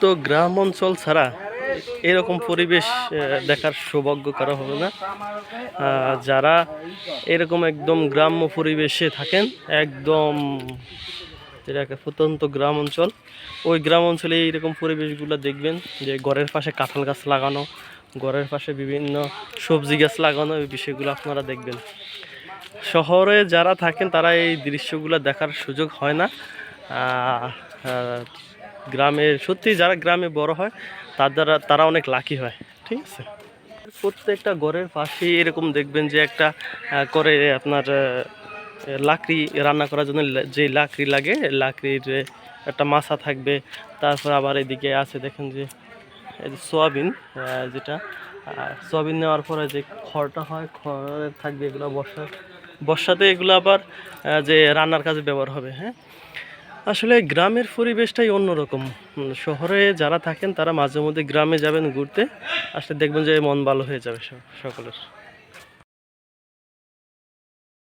তো গ্রাম অঞ্চল ছাড়া এরকম পরিবেশ দেখার সৌভাগ্য কারও হবে না। যারা এরকম একদম গ্রাম্য পরিবেশে থাকেন একদম যেটাকে প্রত্যন্ত গ্রাম অঞ্চল। ওই গ্রাম অঞ্চলে এইরকম পরিবেশগুলো দেখবেন যে ঘরের পাশে কাঁঠাল গাছ লাগানো ঘরের পাশে বিভিন্ন সবজি গাছ লাগানো এই বিষয়গুলো আপনারা দেখবেন। শহরে যারা থাকেন তারা এই দৃশ্যগুলো দেখার সুযোগ হয় না। আহ, আহ, গ্রামে সত্যি যারা গ্রামে বড় হয় তারা তারা অনেক লাকি হয় ঠিক আছে? প্রত্যেকটা ঘরের পাশে এরকম দেখবেন যে একটা করে আপনার লাকড়ি রান্না করার জন্য যে লাকড়ি লাগে, লাকড়ির একটা মাছা থাকবে। তারপর আবার এদিকে আছে, দেখেন যে সোয়াবিন যেটা সোয়াবিন নেওয়ার পরে যে খড়টা হয় খড়ের থাকবে এগুলো বর্ষা, বর্ষাতে এগুলো আবার যে রান্নার কাজে ব্যবহার হবে হ্যাঁ? আসলে গ্রামের পরিবেশটাই অন্যরকম। শহরে যারা থাকেন, তারা মাঝে মধ্যে গ্রামে যাবেন ঘুরতে, আসলে দেখবেন যে মন ভালো হয়ে যাবে সকলের।